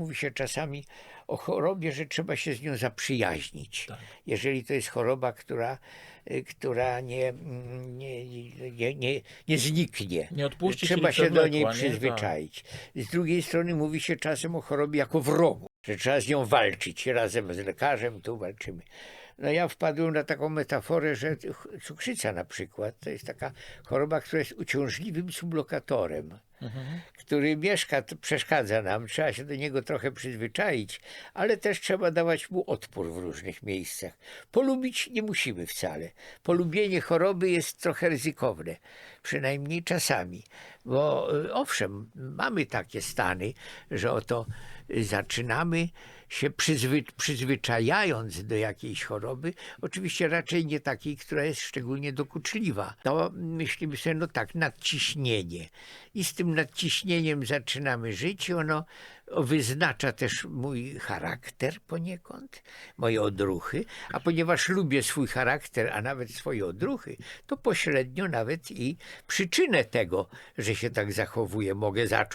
Mówi się czasami o chorobie, że trzeba się z nią zaprzyjaźnić. Tak. Jeżeli to jest choroba, która, y, która nie, mm, nie, nie, nie, nie zniknie. Nie odpuści, Trzeba się do niej? Tak. przyzwyczaić. Z drugiej strony mówi się czasem o chorobie jako wrogu, że trzeba z nią walczyć. Razem z lekarzem tu walczymy. No ja wpadłem na taką metaforę, że cukrzyca na przykład to jest taka choroba, która jest uciążliwym sublokatorem Który mieszka, przeszkadza nam, trzeba się do niego trochę przyzwyczaić, ale też trzeba dawać mu odpór w różnych miejscach. Polubić nie musimy wcale. Polubienie choroby jest trochę ryzykowne, przynajmniej czasami, bo y, owszem, mamy takie stany, że oto zaczynamy się przyzwy, przyzwyczajając do jakiejś choroby, oczywiście raczej nie takiej, która jest szczególnie dokuczliwa. To myślimy sobie, no tak, nadciśnienie. I z tym nadciśnieniem zaczynamy żyć. Ono wyznacza też mój charakter poniekąd, moje odruchy, a ponieważ lubię swój charakter, a nawet swoje odruchy, to pośrednio nawet i przyczynę tego, że się tak zachowuję, mogę zacząć